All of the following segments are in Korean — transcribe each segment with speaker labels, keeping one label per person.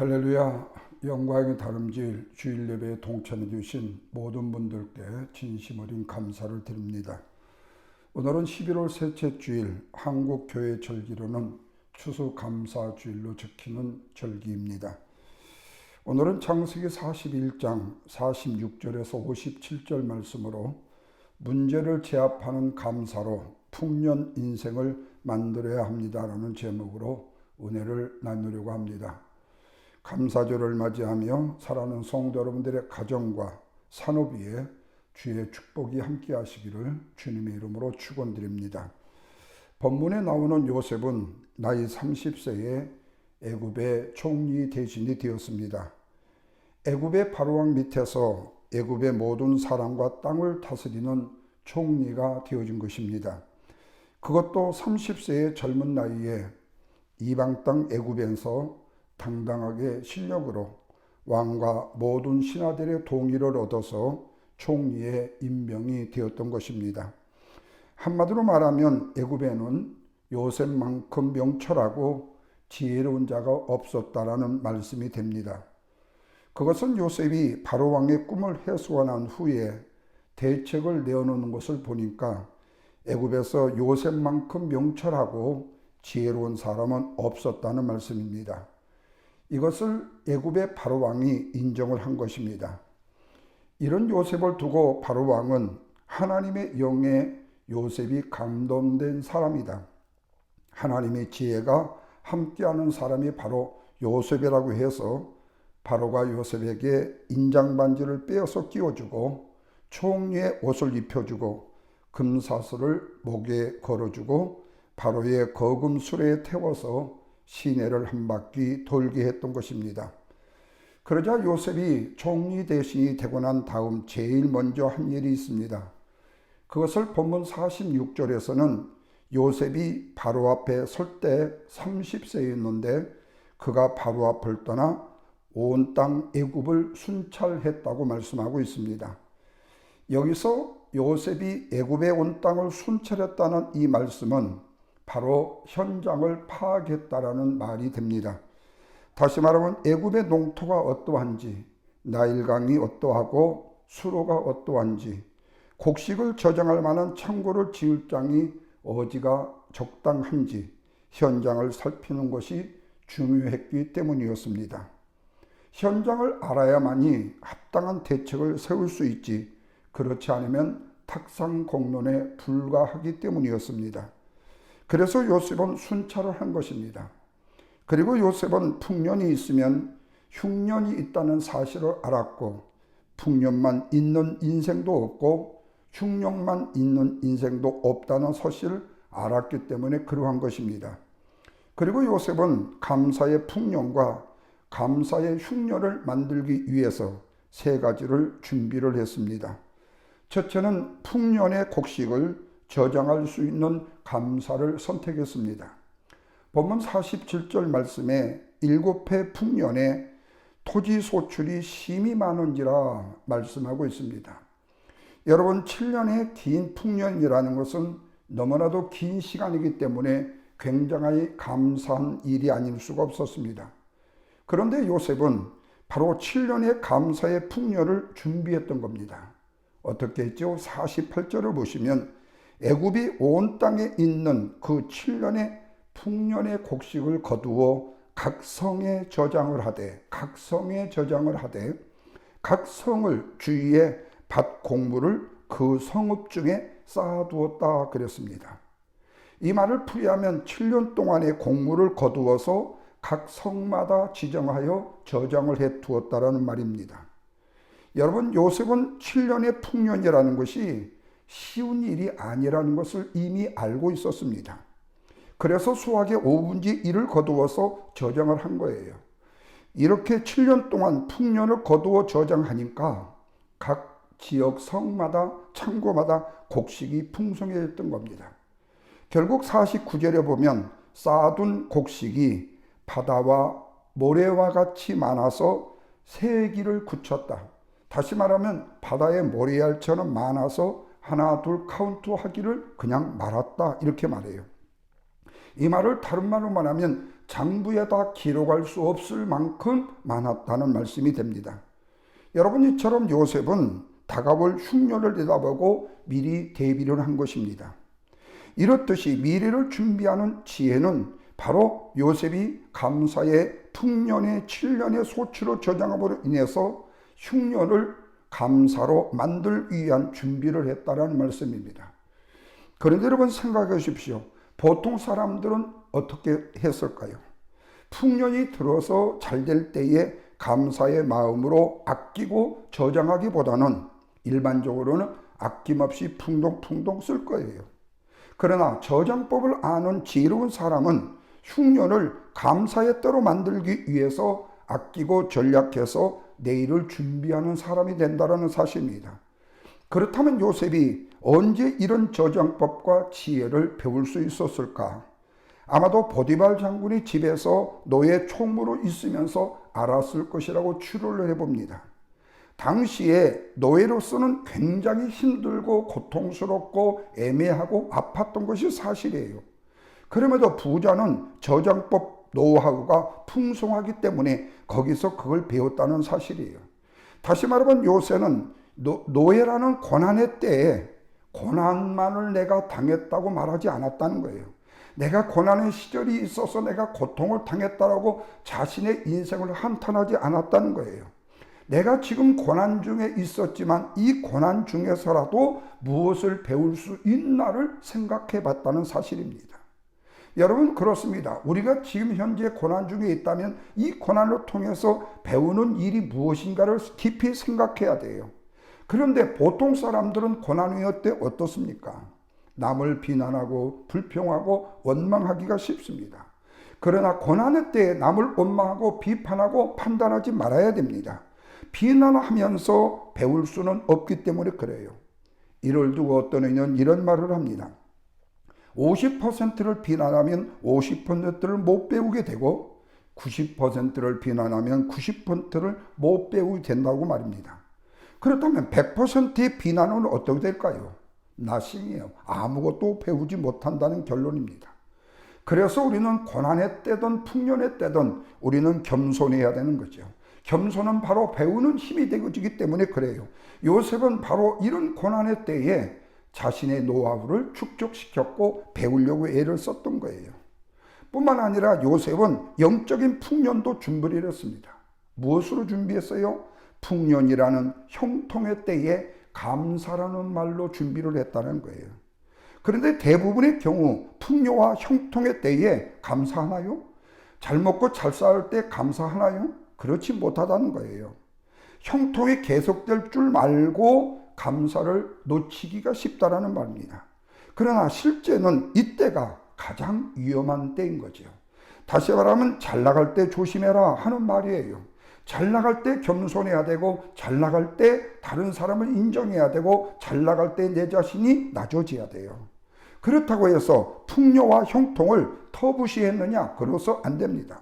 Speaker 1: 할렐루야 영광의 다름질 주일 예배에 동참해 주신 모든 분들께 진심 어린 감사를 드립니다. 오늘은 11월 셋째 주일 한국 교회 절기로는 추수 감사 주일로 지키는 절기입니다. 오늘은 창세기 41장 46절에서 57절 말씀으로 문제를 제압하는 감사로 풍년 인생을 만들어야 합니다라는 제목으로 은혜를 나누려고 합니다. 감사절을 맞이하며 살아가는 성도 여러분들의 가정과 산업 위에 주의 축복이 함께 하시기를 주님의 이름으로 축원드립니다. 본문에 나오는 요셉은 나이 30세에 애굽의 총리 대신이 되었습니다. 애굽의 바로왕 밑에서 애굽의 모든 사람과 땅을 다스리는 총리가 되어진 것입니다. 그것도 30세의 젊은 나이에 이방 땅 애굽에서 당당하게 실력으로 왕과 모든 신하들의 동의를 얻어서 총리의 임명이 되었던 것입니다. 한마디로 말하면 애굽에는 요셉만큼 명철하고 지혜로운 자가 없었다라는 말씀이 됩니다. 그것은 요셉이 바로 왕의 꿈을 해소한 후에 대책을 내어놓는 것을 보니까 애굽에서 요셉만큼 명철하고 지혜로운 사람은 없었다는 말씀입니다. 이것을 애굽의 바로 왕이 인정을 한 것입니다. 이런 요셉을 두고 바로 왕은 하나님의 영에 요셉이 감동된 사람이다. 하나님의 지혜가 함께하는 사람이 바로 요셉이라고 해서 바로가 요셉에게 인장 반지를 빼어서 끼워주고 총리의 옷을 입혀주고 금사슬을 목에 걸어주고 바로의 거금 수레에 태워서 시내를 한 바퀴 돌게 했던 것입니다. 그러자 요셉이 총리 대신이 되고 난 다음 제일 먼저 한 일이 있습니다. 그것을 본문 46절에서는 요셉이 바로 앞에 설 때 30세였는데 그가 바로 앞을 떠나 온 땅 애굽을 순찰했다고 말씀하고 있습니다. 여기서 요셉이 애굽의 온 땅을 순찰했다는 이 말씀은 바로 현장을 파악했다라는 말이 됩니다. 다시 말하면 애굽의 농토가 어떠한지, 나일강이 어떠하고 수로가 어떠한지, 곡식을 저장할 만한 창고를 지을 장이 어지가 적당한지 현장을 살피는 것이 중요했기 때문이었습니다. 현장을 알아야만이 합당한 대책을 세울 수 있지 그렇지 않으면 탁상 공론에 불과하기 때문이었습니다. 그래서 요셉은 순찰을 한 것입니다. 그리고 요셉은 풍년이 있으면 흉년이 있다는 사실을 알았고 풍년만 있는 인생도 없고 흉년만 있는 인생도 없다는 사실을 알았기 때문에 그러한 것입니다. 그리고 요셉은 감사의 풍년과 감사의 흉년을 만들기 위해서 세 가지를 준비를 했습니다. 첫째는 풍년의 곡식을 저장할 수 있는 감사를 선택했습니다. 본문 47절 말씀에 일곱 해 풍년에 토지 소출이 심히 많은지라 말씀하고 있습니다. 여러분 7년의 긴 풍년이라는 것은 너무나도 긴 시간이기 때문에 굉장히 감사한 일이 아닐 수가 없었습니다. 그런데 요셉은 바로 7년의 감사의 풍년을 준비했던 겁니다. 어떻게 했죠? 48절을 보시면 애굽이 온 땅에 있는 그 7년의 풍년의 곡식을 거두어 각 성에 저장을 하되 각 성에 저장을 하되 각 성을 주위에 밭 곡물을 그 성읍 중에 쌓아두었다 그랬습니다. 이 말을 풀이하면 7년 동안의 곡물을 거두어서 각 성마다 지정하여 저장을 해 두었다라는 말입니다. 여러분 요셉은 7년의 풍년이라는 것이 쉬운 일이 아니라는 것을 이미 알고 있었습니다. 그래서 수학의 5분지 1을 거두어서 저장을 한 거예요. 이렇게 7년 동안 풍년을 거두어 저장하니까 각 지역 성마다 창고마다 곡식이 풍성해졌던 겁니다. 결국 49절에 보면 쌓아둔 곡식이 바다와 모래와 같이 많아서 세기를 굳혔다. 다시 말하면 바다의 모래알처럼 많아서 하나 둘 카운트 하기를 그냥 말았다 이렇게 말해요. 이 말을 다른 말로 말하면 장부에다 기록할 수 없을 만큼 많았다는 말씀이 됩니다. 여러분 이처럼 요셉은 다가올 흉년을 내다보고 미리 대비를 한 것입니다. 이렇듯이 미래를 준비하는 지혜는 바로 요셉이 감사의 풍년의 7년의 소치로 저장함으로 인해서 흉년을 감사로 만들 위한 준비를 했다는 말씀입니다. 그런데 여러분 생각해 보십시오. 보통 사람들은 어떻게 했을까요? 풍년이 들어서 잘 될 때에 감사의 마음으로 아끼고 저장하기보다는 일반적으로는 아낌없이 풍덩풍덩 쓸 거예요. 그러나 저장법을 아는 지혜로운 사람은 흉년을 감사의 때로 만들기 위해서 아끼고 전략해서 내일을 준비하는 사람이 된다는 사실입니다. 그렇다면 요셉이 언제 이런 저장법과 지혜를 배울 수 있었을까? 아마도 보디발 장군이 집에서 노예 총무로 있으면서 알았을 것이라고 추론을 해봅니다. 당시에 노예로서는 굉장히 힘들고 고통스럽고 애매하고 아팠던 것이 사실이에요. 그럼에도 부자는 저장법 노하우가 풍성하기 때문에 거기서 그걸 배웠다는 사실이에요. 다시 말하면 요새는 노, 노예라는 고난의 때에 고난만을 내가 당했다고 말하지 않았다는 거예요. 내가 고난의 시절이 있어서 내가 고통을 당했다라고 자신의 인생을 한탄하지 않았다는 거예요. 내가 지금 고난 중에 있었지만 이 고난 중에서라도 무엇을 배울 수 있나를 생각해 봤다는 사실입니다. 여러분 그렇습니다. 우리가 지금 현재 고난 중에 있다면 이 고난을 통해서 배우는 일이 무엇인가를 깊이 생각해야 돼요. 그런데 보통 사람들은 고난 후에 때 어떻습니까? 남을 비난하고 불평하고 원망하기가 쉽습니다. 그러나 고난의 때에 남을 원망하고 비판하고 판단하지 말아야 됩니다. 비난하면서 배울 수는 없기 때문에 그래요. 이를 두고 어떤 이는 이런 말을 합니다. 50%를 비난하면 50%를 못 배우게 되고 90%를 비난하면 90%를 못 배우게 된다고 말입니다. 그렇다면 100%의 비난은 어떻게 될까요? 나심이에요. 아무것도 배우지 못한다는 결론입니다. 그래서 우리는 고난의 때든 풍년의 때든 우리는 겸손해야 되는 거죠. 겸손은 바로 배우는 힘이 되기 때문에 그래요. 요셉은 바로 이런 고난의 때에 자신의 노하우를 축적시켰고 배우려고 애를 썼던 거예요. 뿐만 아니라 요셉은 영적인 풍년도 준비를 했습니다. 무엇으로 준비했어요? 풍년이라는 형통의 때에 감사라는 말로 준비를 했다는 거예요. 그런데 대부분의 경우 풍요와 형통의 때에 감사하나요? 잘 먹고 잘 살 때 감사하나요? 그렇지 못하다는 거예요. 형통이 계속될 줄 말고 감사를 놓치기가 쉽다라는 말입니다. 그러나 실제는 이때가 가장 위험한 때인 거죠. 다시 말하면 잘 나갈 때 조심해라 하는 말이에요. 잘 나갈 때 겸손해야 되고 잘 나갈 때 다른 사람을 인정해야 되고 잘 나갈 때 내 자신이 낮아져야 돼요. 그렇다고 해서 풍요와 형통을 터부시했느냐? 그래서 안 됩니다.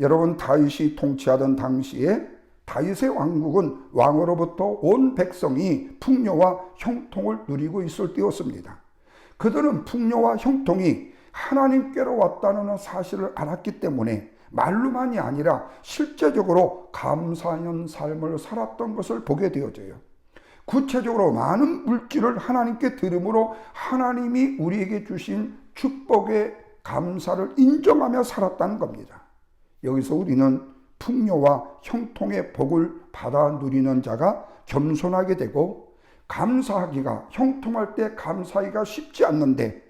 Speaker 1: 여러분 다윗이 통치하던 당시에 다윗의 왕국은 왕으로부터 온 백성이 풍요와 형통을 누리고 있을 때였습니다. 그들은 풍요와 형통이 하나님께로 왔다는 사실을 알았기 때문에 말로만이 아니라 실제적으로 감사하는 삶을 살았던 것을 보게 되어져요. 구체적으로 많은 물질을 하나님께 들음으로 하나님이 우리에게 주신 축복의 감사를 인정하며 살았다는 겁니다. 여기서 우리는 풍요와 형통의 복을 받아 누리는 자가 겸손하게 되고 감사하기가 형통할 때 감사하기가 쉽지 않는데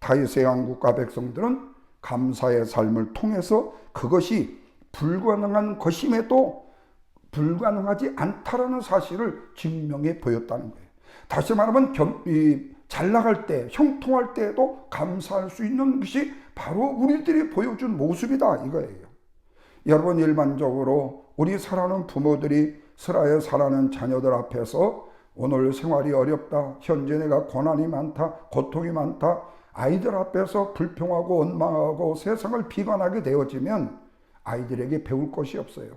Speaker 1: 다윗의 왕국과 백성들은 감사의 삶을 통해서 그것이 불가능한 것임에도 불가능하지 않다라는 사실을 증명해 보였다는 거예요. 다시 말하면 겸, 이, 잘 나갈 때, 형통할 때에도 감사할 수 있는 것이 바로 우리들이 보여준 모습이다 이거예요. 여러분 일반적으로 우리 사랑하는 부모들이 슬하에 살아는 자녀들 앞에서 오늘 생활이 어렵다. 현재 내가 고난이 많다. 고통이 많다. 아이들 앞에서 불평하고 원망하고 세상을 비관하게 되어지면 아이들에게 배울 것이 없어요.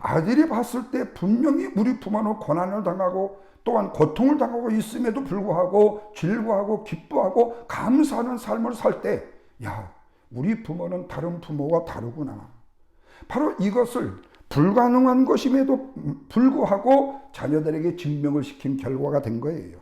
Speaker 1: 아이들이 봤을 때 분명히 우리 부모는 고난을 당하고 또한 고통을 당하고 있음에도 불구하고 즐거워하고 기뻐하고 감사하는 삶을 살 때, 야, 우리 부모는 다른 부모와 다르구나. 바로 이것을 불가능한 것임에도 불구하고 자녀들에게 증명을 시킨 결과가 된 거예요.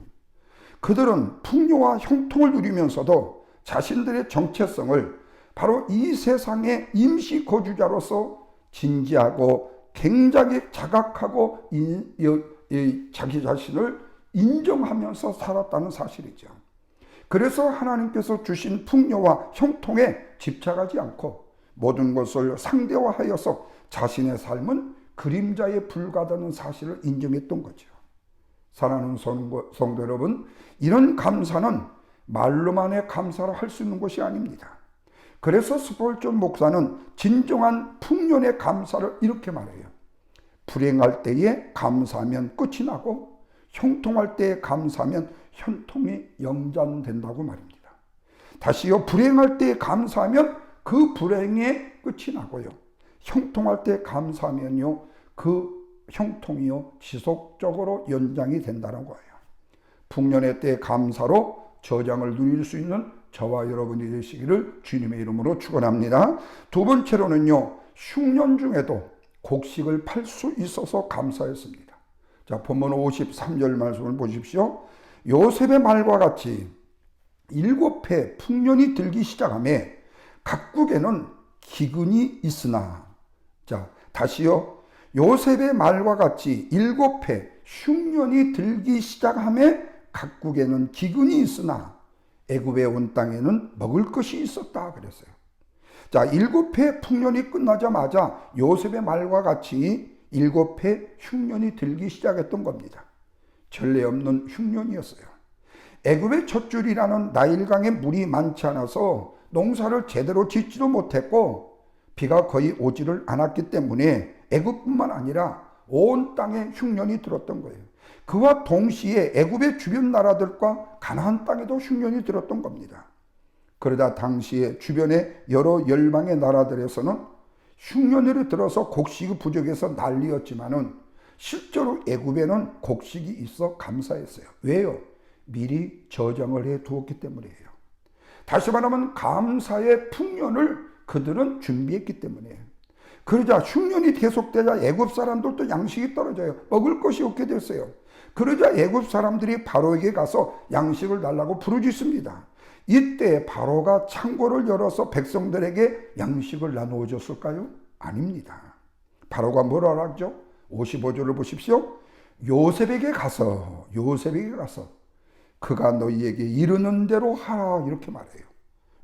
Speaker 1: 그들은 풍요와 형통을 누리면서도 자신들의 정체성을 바로 이 세상의 임시 거주자로서 진지하고 굉장히 자각하고 이 자기 자신을 인정하면서 살았다는 사실이죠. 그래서 하나님께서 주신 풍요와 형통에 집착하지 않고 모든 것을 상대화하여서 자신의 삶은 그림자에 불과하다는 사실을 인정했던 거죠. 사랑하는 성도, 여러분, 이런 감사는 말로만의 감사를 할 수 있는 것이 아닙니다. 그래서 스폴전 목사는 진정한 풍년의 감사를 이렇게 말해요. 불행할 때에 감사하면 끝이 나고 형통할 때에 감사하면 현통이 영전된다고 말입니다. 다시요, 불행할 때에 감사하면 그 불행의 끝이 나고요. 형통할 때 감사하면요, 그 형통이요, 지속적으로 연장이 된다는 거예요. 풍년의 때 감사로 저장을 누릴 수 있는 저와 여러분이 되시기를 주님의 이름으로 축원합니다. 두 번째로는요. 흉년 중에도 곡식을 팔 수 있어서 감사했습니다. 자, 본문 53절 말씀을 보십시오. 요셉의 말과 같이 일곱 해 풍년이 들기 시작함에 각국에는 기근이 있으나 자, 다시요. 요셉의 말과 같이 일곱 해 흉년이 들기 시작함에 각국에는 기근이 있으나 애굽에 온 땅에는 먹을 것이 있었다 그랬어요. 자, 일곱 해 풍년이 끝나자마자 요셉의 말과 같이 일곱 해 흉년이 들기 시작했던 겁니다. 전례 없는 흉년이었어요. 애굽의 첫 줄이라는 나일강에 물이 많지 않아서 농사를 제대로 짓지도 못했고 비가 거의 오지를 않았기 때문에 애굽뿐만 아니라 온 땅에 흉년이 들었던 거예요. 그와 동시에 애굽의 주변 나라들과 가나안 땅에도 흉년이 들었던 겁니다. 그러다 당시에 주변의 여러 열방의 나라들에서는 흉년이 들어서 곡식이 부족해서 난리였지만은 실제로 애굽에는 곡식이 있어 감사했어요. 왜요? 미리 저장을 해 두었기 때문이에요. 다시 말하면 감사의 풍년을 그들은 준비했기 때문이에요. 그러자 흉년이 계속되자 애굽 사람들도 양식이 떨어져요. 먹을 것이 없게 됐어요. 그러자 애굽 사람들이 바로에게 가서 양식을 달라고 부르짖습니다. 이때 바로가 창고를 열어서 백성들에게 양식을 나누어 줬을까요? 아닙니다. 바로가 뭐라 하죠? 55절을 보십시오. 요셉에게 가서 요셉에게 가서 그가 너희에게 이르는 대로 하라 이렇게 말해요.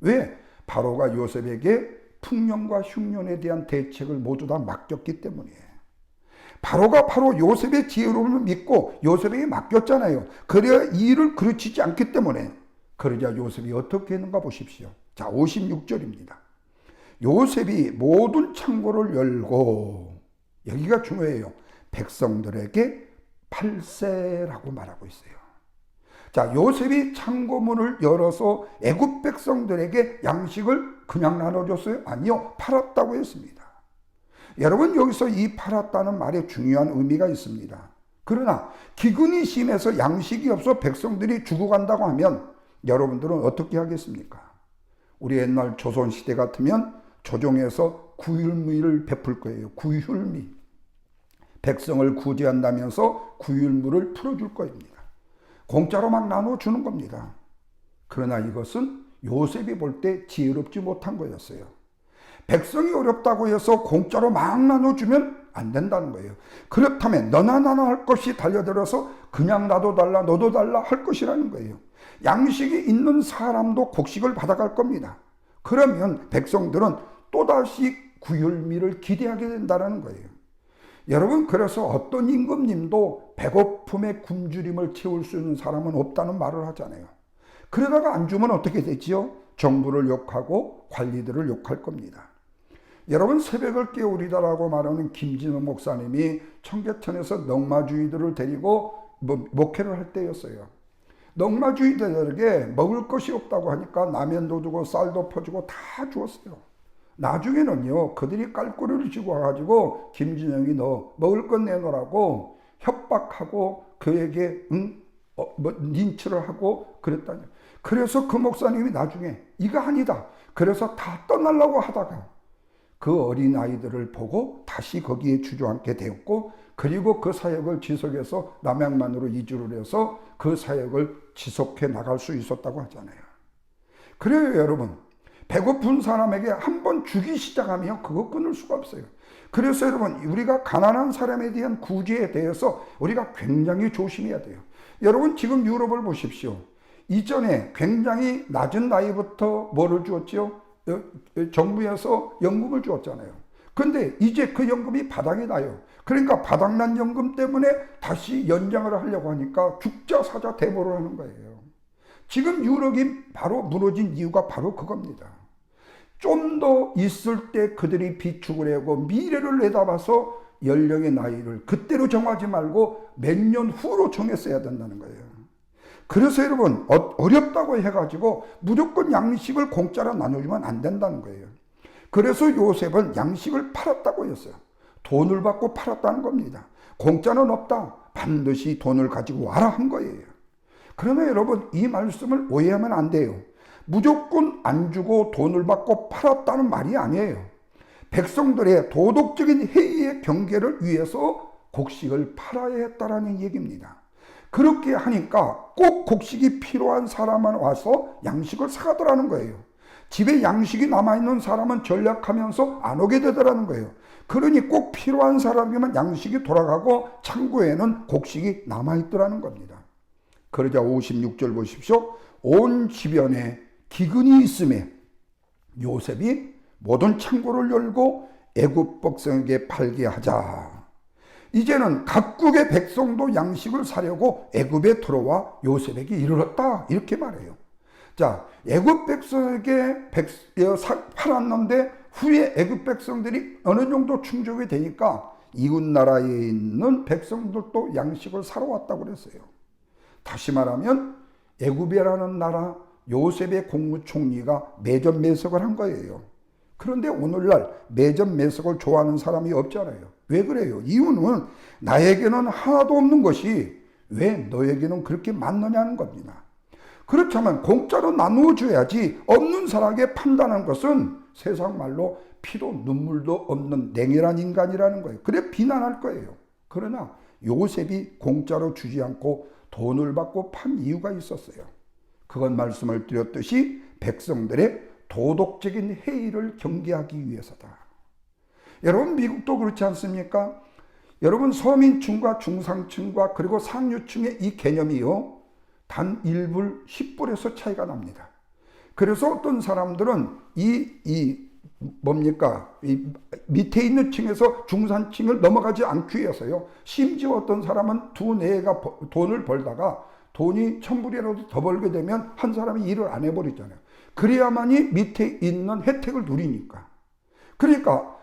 Speaker 1: 왜? 바로가 요셉에게 풍년과 흉년에 대한 대책을 모두 다 맡겼기 때문이에요. 바로가 바로 요셉의 지혜로움을 믿고 요셉에게 맡겼잖아요. 그래야 이 일을 그르치지 않기 때문에 그러자 요셉이 어떻게 했는가 보십시오. 자, 56절입니다. 요셉이 모든 창고를 열고 여기가 중요해요. 백성들에게 팔세라고 말하고 있어요. 자, 요셉이 창고문을 열어서 애굽 백성들에게 양식을 그냥 나눠줬어요? 아니요. 팔았다고 했습니다. 여러분 여기서 이 팔았다는 말에 중요한 의미가 있습니다. 그러나 기근이 심해서 양식이 없어 백성들이 죽어간다고 하면 여러분들은 어떻게 하겠습니까? 우리 옛날 조선 시대 같으면 조정에서 구휼미를 베풀 거예요. 구휼미. 백성을 구제한다면서 구휼물을 풀어줄 거입니다. 공짜로 막 나눠주는 겁니다. 그러나 이것은 요셉이 볼 때 지혜롭지 못한 거였어요. 백성이 어렵다고 해서 공짜로 막 나눠주면 안 된다는 거예요. 그렇다면 너나 나나 할 것이 달려들어서 그냥 나도 달라 너도 달라 할 것이라는 거예요. 양식이 있는 사람도 곡식을 받아갈 겁니다. 그러면 백성들은 또다시 구휼미를 기대하게 된다는 거예요. 여러분 그래서 어떤 임금님도 배고픔의 굶주림을 채울 수 있는 사람은 없다는 말을 하잖아요. 그러다가 안 주면 어떻게 되지요? 정부를 욕하고 관리들을 욕할 겁니다. 여러분 새벽을 깨우리다라고 말하는 김진호 목사님이 청계천에서 넉마주의들을 데리고 뭐 목회를 할 때였어요. 넉마주의들에게 먹을 것이 없다고 하니까 라면도 주고 쌀도 퍼주고 다 주었어요. 나중에는요 그들이 깔꼬리를 쥐고 와가지고 김진영이 너 먹을 것 내놓으라고 협박하고 그에게 응? 어, 뭐 린치를 하고 그랬다니. 그래서 그 목사님이 나중에 이거 아니다. 그래서 다 떠나려고 하다가 그 어린 아이들을 보고 다시 거기에 주저앉게 되었고 그리고 그 사역을 지속해서 남양만으로 이주를 해서 그 사역을 지속해 나갈 수 있었다고 하잖아요. 그래요, 여러분. 배고픈 사람에게 한 번 주기 시작하면 그거 끊을 수가 없어요. 그래서 여러분, 우리가 가난한 사람에 대한 구제에 대해서 우리가 굉장히 조심해야 돼요. 여러분, 지금 유럽을 보십시오. 이전에 굉장히 낮은 나이부터 뭐를 주었죠? 어, 어, 정부에서 연금을 주었잖아요. 근데 이제 그 연금이 바닥이 나요. 그러니까 바닥난 연금 때문에 다시 연장을 하려고 하니까 죽자 사자 대보를 하는 거예요. 지금 유럽이 바로 무너진 이유가 바로 그겁니다. 좀 더 있을 때 그들이 비축을 하고 미래를 내다봐서 연령의 나이를 그때로 정하지 말고 몇 년 후로 정했어야 된다는 거예요. 그래서 여러분 어- 어렵다고 해가지고 무조건 양식을 공짜로 나눠주면 안 된다는 거예요. 그래서 요셉은 양식을 팔았다고 했어요. 돈을 받고 팔았다는 겁니다. 공짜는 없다. 반드시 돈을 가지고 와라 한 거예요. 그러나 여러분 이 말씀을 오해하면 안 돼요. 무조건 안 주고 돈을 받고 팔았다는 말이 아니에요. 백성들의 도덕적인 회의의 경계를 위해서 곡식을 팔아야 했다라는 얘기입니다. 그렇게 하니까 꼭 곡식이 필요한 사람만 와서 양식을 사가더라는 거예요. 집에 양식이 남아있는 사람은 전략하면서 안 오게 되더라는 거예요. 그러니 꼭 필요한 사람이면 양식이 돌아가고 창고에는 곡식이 남아있더라는 겁니다. 그러자 56절 보십시오. 온 주변에 기근이 있음에 요셉이 모든 창고를 열고 애굽 백성에게 팔게 하자. 이제는 각국의 백성도 양식을 사려고 애굽에 들어와 요셉에게 이르렀다. 이렇게 말해요. 자, 애굽 백성에게 백, 어, 사, 팔았는데 후에 애굽 백성들이 어느 정도 충족이 되니까 이웃 나라에 있는 백성들도 양식을 사러 왔다고 그랬어요. 다시 말하면 애굽이라는 나라 요셉의 국무총리가 매점 매석을 한 거예요. 그런데 오늘날 매점 매석을 좋아하는 사람이 없잖아요. 왜 그래요? 이유는 나에게는 하나도 없는 것이 왜 너에게는 그렇게 많느냐는 겁니다. 그렇다면 공짜로 나누어 줘야지 없는 사람에게 판단하는 것은 세상 말로 피도 눈물도 없는 냉혈한 인간이라는 거예요. 그래 비난할 거예요. 그러나 요셉이 공짜로 주지 않고 돈을 받고 판 이유가 있었어요. 그건 말씀을 드렸듯이 백성들의 도덕적인 회의를 경계하기 위해서다. 여러분 미국도 그렇지 않습니까? 여러분 서민층과 중상층과 그리고 상류층의 이 개념이요. 단 1불, 10불에서 차이가 납니다. 그래서 어떤 사람들은 이, 이, 뭡니까? 이 밑에 있는 층에서 중산층을 넘어가지 않기 위해서요. 심지어 어떤 사람은 두 내가 돈을 벌다가 돈이 천불이라도 더 벌게 되면 한 사람이 일을 안 해버리잖아요. 그래야만이 밑에 있는 혜택을 누리니까. 그러니까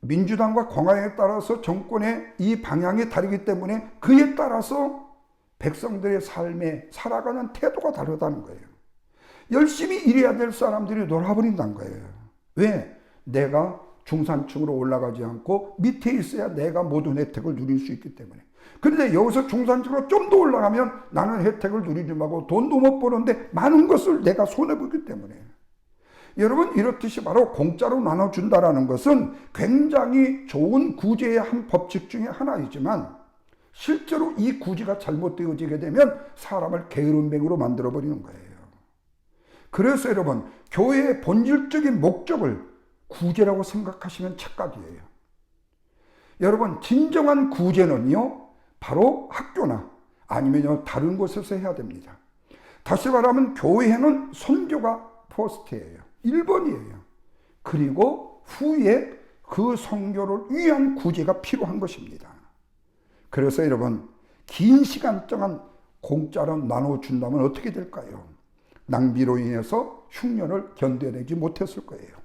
Speaker 1: 민주당과 공화당에 따라서 정권의 이 방향이 다르기 때문에 그에 따라서 백성들의 삶에 살아가는 태도가 다르다는 거예요. 열심히 일해야 될 사람들이 놀아버린다는 거예요. 왜? 내가 중산층으로 올라가지 않고 밑에 있어야 내가 모든 혜택을 누릴 수 있기 때문에. 그런데 여기서 중산층으로 좀 더 올라가면 나는 혜택을 누리지 말고 돈도 못 버는데 많은 것을 내가 손해보기 때문에. 여러분 이렇듯이 바로 공짜로 나눠준다라는 것은 굉장히 좋은 구제의 한 법칙 중에 하나이지만 실제로 이 구제가 잘못되어지게 되면 사람을 게으름뱅이로 만들어버리는 거예요. 그래서 여러분 교회의 본질적인 목적을 구제라고 생각하시면 착각이에요. 여러분 진정한 구제는요 바로 학교나 아니면 다른 곳에서 해야 됩니다. 다시 말하면 교회는 선교가 포스트예요. 1번이에요. 그리고 후에 그 선교를 위한 구제가 필요한 것입니다. 그래서 여러분 긴 시간 동안 공짜로 나눠준다면 어떻게 될까요? 낭비로 인해서 흉년을 견뎌내지 못했을 거예요.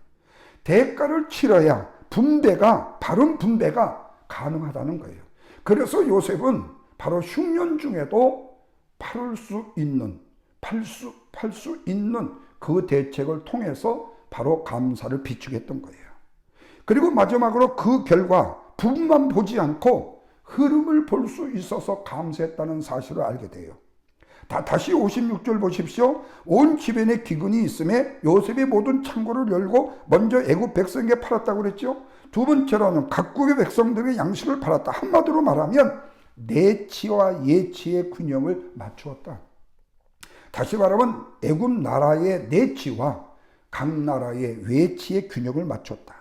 Speaker 1: 대가를 치러야 분배가 바른 분배가 가능하다는 거예요. 그래서 요셉은 바로 흉년 중에도 팔을 수 있는 팔수 팔 수 있는 그 대책을 통해서 바로 감사를 비추겠던 거예요. 그리고 마지막으로 그 결과 부분만 보지 않고 흐름을 볼 수 있어서 감사했다는 사실을 알게 돼요. 다, 다시 56절 보십시오. 온 집안에 기근이 있음에 요셉이 모든 창고를 열고 먼저 애굽 백성에게 팔았다고 그랬죠. 두 번째로는 각국의 백성들의 양식을 팔았다. 한마디로 말하면 내치와 예치의 균형을 맞추었다. 다시 말하면 애굽 나라의 내치와 각 나라의 외치의 균형을 맞췄다.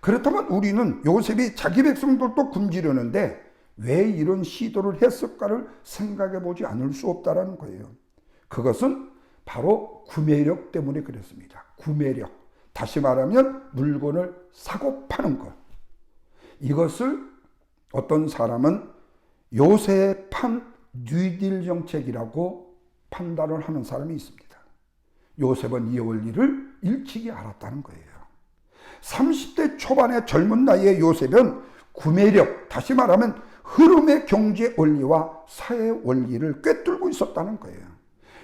Speaker 1: 그렇다면 우리는 요셉이 자기 백성들도 굶주려는데 왜 이런 시도를 했을까를 생각해 보지 않을 수 없다라는 거예요. 그것은 바로 구매력 때문에 그랬습니다. 구매력. 다시 말하면 물건을 사고 파는 것. 이것을 어떤 사람은 요셉판 뉴딜 정책이라고 판단을 하는 사람이 있습니다. 요셉은 이 원리를 일찍이 알았다는 거예요. 30대 초반의 젊은 나이의 요셉은 구매력, 다시 말하면 흐름의 경제 원리와 사회 원리를 꿰뚫고 있었다는 거예요.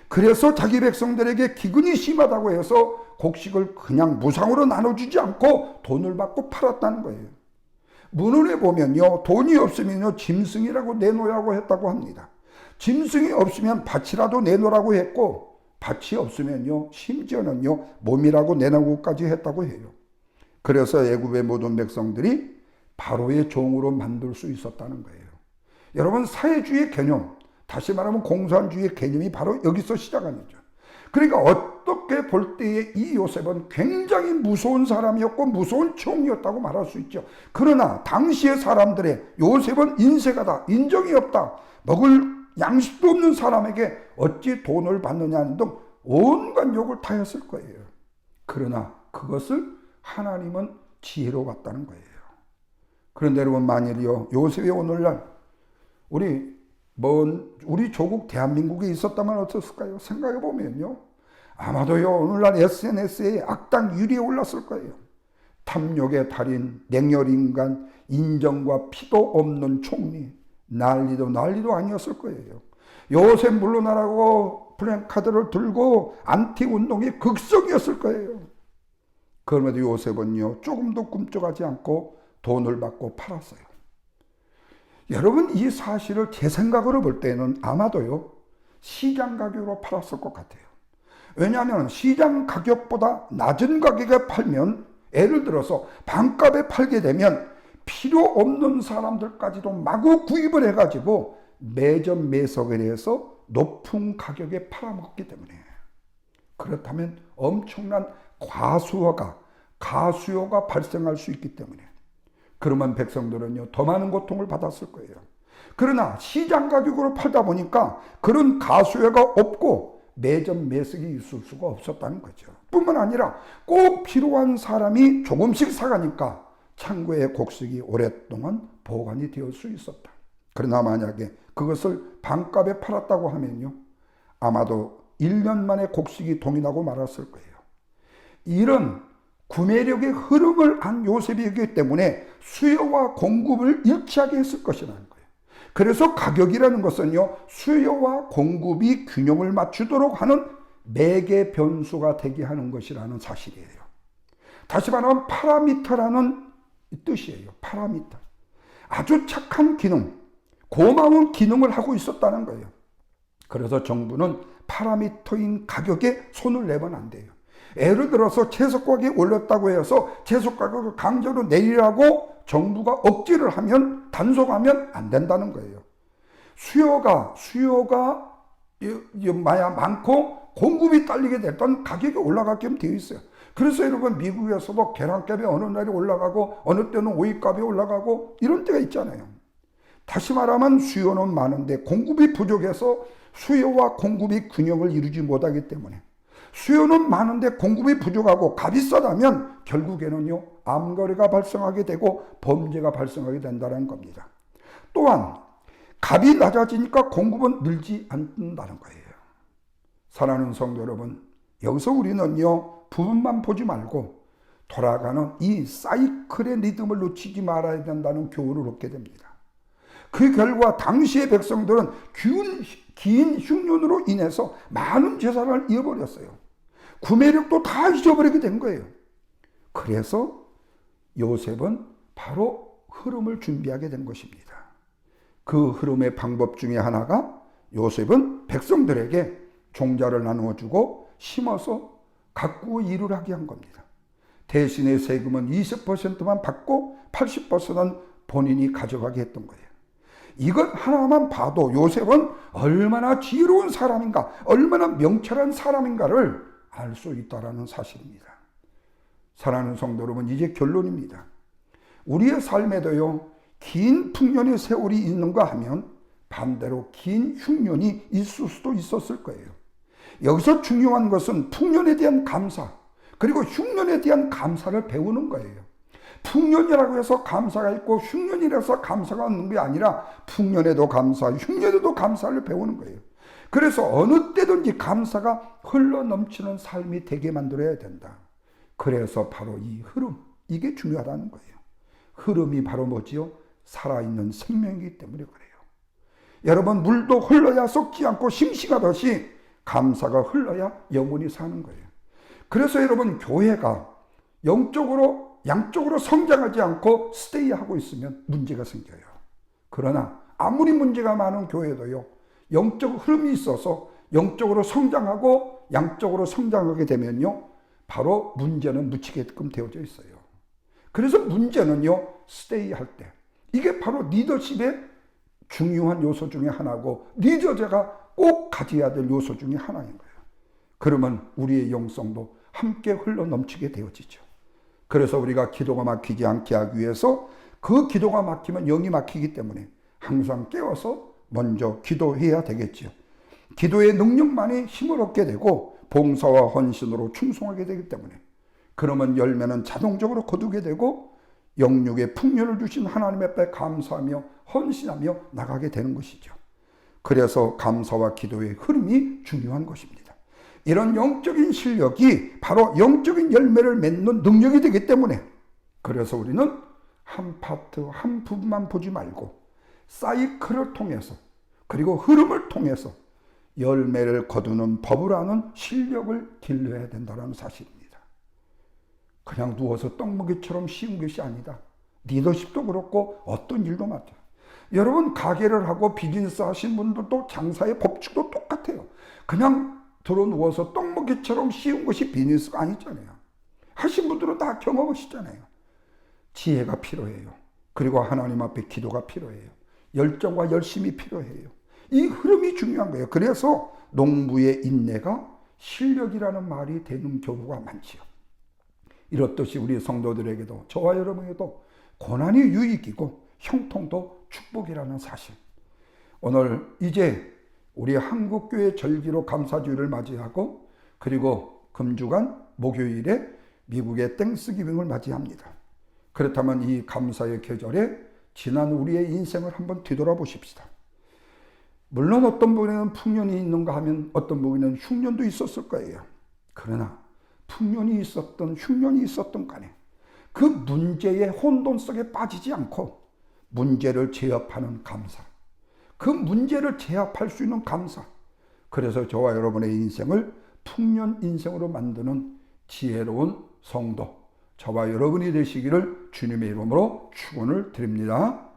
Speaker 1: 그래서 자기 백성들에게 기근이 심하다고 해서 곡식을 그냥 무상으로 나눠주지 않고 돈을 받고 팔았다는 거예요. 문헌에 보면요, 돈이 없으면요, 짐승이라고 내놓으라고 했다고 합니다. 짐승이 없으면 밭이라도 내놓으라고 했고, 밭이 없으면요, 심지어는요, 몸이라고 내놓고까지 했다고 해요. 그래서 애굽의 모든 백성들이 바로의 종으로 만들 수 있었다는 거예요. 여러분 사회주의 개념, 다시 말하면 공산주의 개념이 바로 여기서 시작하죠. 그러니까 어떻게 볼 때에 이 요셉은 굉장히 무서운 사람이었고 무서운 총이었다고 말할 수 있죠. 그러나 당시의 사람들의 요셉은 인색하다, 인정이 없다, 먹을 양식도 없는 사람에게 어찌 돈을 받느냐는 등 온갖 욕을 다 했을 거예요. 그러나 그것을 하나님은 지혜로 봤다는 거예요. 그런데 여러분 만일이요 요셉이 오늘날 우리 먼 우리 조국 대한민국에 있었다면 어땠을까요? 생각해 보면요 아마도요 오늘날 SNS에 악당 유리에 올랐을 거예요. 탐욕의 달인, 냉혈 인간, 인정과 피도 없는 총리 난리도 난리도 아니었을 거예요. 요셉 물러나라고 플랜카드를 들고 안티 운동의 극성이었을 거예요. 그럼에도 요셉은요 조금도 꿈쩍하지 않고 돈을 받고 팔았어요. 여러분 이 사실을 제 생각으로 볼 때는 아마도요 시장 가격으로 팔았을 것 같아요. 왜냐하면 시장 가격보다 낮은 가격에 팔면 예를 들어서 반값에 팔게 되면 필요 없는 사람들까지도 마구 구입을 해가지고 매점 매석을 해서 높은 가격에 팔아먹기 때문에 그렇다면 엄청난 과수화가 가수요가 발생할 수 있기 때문에 그러면 백성들은요 더 많은 고통을 받았을 거예요. 그러나 시장 가격으로 팔다 보니까 그런 가수요가 없고 매점 매석이 있을 수가 없었다는 거죠. 뿐만 아니라 꼭 필요한 사람이 조금씩 사가니까 창고에 곡식이 오랫동안 보관이 될수 있었다. 그러나 만약에 그것을 반값에 팔았다고 하면요. 아마도 1년 만에 곡식이 동인하고 말았을 거예요. 이런 구매력의 흐름을 한 요셉이기 때문에 수요와 공급을 일치하게 했을 것이라는 거예요. 그래서 가격이라는 것은요, 수요와 공급이 균형을 맞추도록 하는 매개 변수가 되게 하는 것이라는 사실이에요. 다시 말하면 파라미터라는 뜻이에요. 파라미터. 아주 착한 기능, 고마운 기능을 하고 있었다는 거예요. 그래서 정부는 파라미터인 가격에 손을 내면 안 돼요. 예를 들어서 채소 가격이 올렸다고 해서 채소 가격을 강제로 내리라고 정부가 억지를 하면 단속하면 안 된다는 거예요. 수요가 수요가 만약 많고 공급이 딸리게 됐던 가격이 올라가게 되어 있어요. 그래서 여러분 미국에서도 계란값이 어느 날이 올라가고 어느 때는 오이값이 올라가고 이런 때가 있잖아요. 다시 말하면 수요는 많은데 공급이 부족해서 수요와 공급이 균형을 이루지 못하기 때문에 수요는 많은데 공급이 부족하고 값이 싸다면 결국에는요 암거래가 발생하게 되고 범죄가 발생하게 된다는 겁니다. 또한 값이 낮아지니까 공급은 늘지 않는다는 거예요. 사랑하는 성도 여러분, 여기서 우리는요 부분만 보지 말고 돌아가는 이 사이클의 리듬을 놓치지 말아야 된다는 교훈을 얻게 됩니다. 그 결과 당시의 백성들은 긴, 긴 흉년으로 인해서 많은 재산을 잃어버렸어요. 구매력도 다 잊어버리게 된 거예요. 그래서 요셉은 바로 흐름을 준비하게 된 것입니다. 그 흐름의 방법 중에 하나가 요셉은 백성들에게 종자를 나누어 주고 심어서 가꾸어 일을 하게 한 겁니다. 대신에 세금은 20%만 받고 80%는 본인이 가져가게 했던 거예요. 이것 하나만 봐도 요셉은 얼마나 지혜로운 사람인가, 얼마나 명철한 사람인가를 알 수 있다라는 사실입니다. 사랑하는 성도 여러분, 이제 결론입니다. 우리의 삶에도요, 긴 풍년의 세월이 있는가 하면 반대로 긴 흉년이 있을 수도 있었을 거예요. 여기서 중요한 것은 풍년에 대한 감사, 그리고 흉년에 대한 감사를 배우는 거예요. 풍년이라고 해서 감사가 있고 흉년이라서 감사가 없는 게 아니라 풍년에도 감사, 흉년에도 감사를 배우는 거예요. 그래서 어느 때든지 감사가 흘러 넘치는 삶이 되게 만들어야 된다. 그래서 바로 이 흐름, 이게 중요하다는 거예요. 흐름이 바로 뭐지요? 살아있는 생명이기 때문에 그래요. 여러분, 물도 흘러야 썩지 않고 싱싱하듯이 감사가 흘러야 영원히 사는 거예요. 그래서 여러분, 교회가 영적으로, 양쪽으로 성장하지 않고 스테이하고 있으면 문제가 생겨요. 그러나 아무리 문제가 많은 교회도요, 영적 흐름이 있어서 영적으로 성장하고 양적으로 성장하게 되면요, 바로 문제는 묻히게끔 되어져 있어요. 그래서 문제는요, 스테이 할 때. 이게 바로 리더십의 중요한 요소 중에 하나고, 리더자가 꼭 가져야 될 요소 중에 하나인 거예요. 그러면 우리의 영성도 함께 흘러 넘치게 되어지죠. 그래서 우리가 기도가 막히지 않게 하기 위해서 그 기도가 막히면 영이 막히기 때문에 항상 깨워서 먼저 기도해야 되겠지요. 기도의 능력만이 힘을 얻게 되고 봉사와 헌신으로 충성하게 되기 때문에 그러면 열매는 자동적으로 거두게 되고 영육의 풍년을 주신 하나님 앞에 감사하며 헌신하며 나가게 되는 것이죠. 그래서 감사와 기도의 흐름이 중요한 것입니다. 이런 영적인 실력이 바로 영적인 열매를 맺는 능력이 되기 때문에 그래서 우리는 한 파트, 한 부분만 보지 말고 사이클을 통해서 그리고 흐름을 통해서 열매를 거두는 법을 아는 실력을 길러야 된다는 사실입니다. 그냥 누워서 떡먹이처럼 쉬운 것이 아니다. 리더십도 그렇고 어떤 일도 마찬 여러분 가게를 하고 비즈니스 하신 분들도 장사의 법칙도 똑같아요. 그냥 들어 누워서 떡먹기처럼 쉬운 것이 비즈니스가 아니잖아요. 하신 분들은 다 경험하시잖아요. 지혜가 필요해요. 그리고 하나님 앞에 기도가 필요해요. 열정과 열심이 필요해요. 이 흐름이 중요한 거예요. 그래서 농부의 인내가 실력이라는 말이 되는 경우가 많지요. 이렇듯이 우리 성도들에게도 저와 여러분에게도 고난이 유익이고 형통도 축복이라는 사실. 오늘 이제 우리 한국교회 절기로 감사주일을 맞이하고 그리고 금주간 목요일에 미국의 땡스기빙을 맞이합니다. 그렇다면 이 감사의 계절에 지난 우리의 인생을 한번 뒤돌아보십시다. 물론 어떤 부분에는 풍년이 있는가 하면 어떤 부분에는 흉년도 있었을 거예요. 그러나 풍년이 있었던 흉년이 있었던 간에 그 문제의 혼돈 속에 빠지지 않고 문제를 제압하는 감사. 그 문제를 제압할 수 있는 감사. 그래서 저와 여러분의 인생을 풍년 인생으로 만드는 지혜로운 성도, 저와 여러분이 되시기를 주님의 이름으로 축원을 드립니다.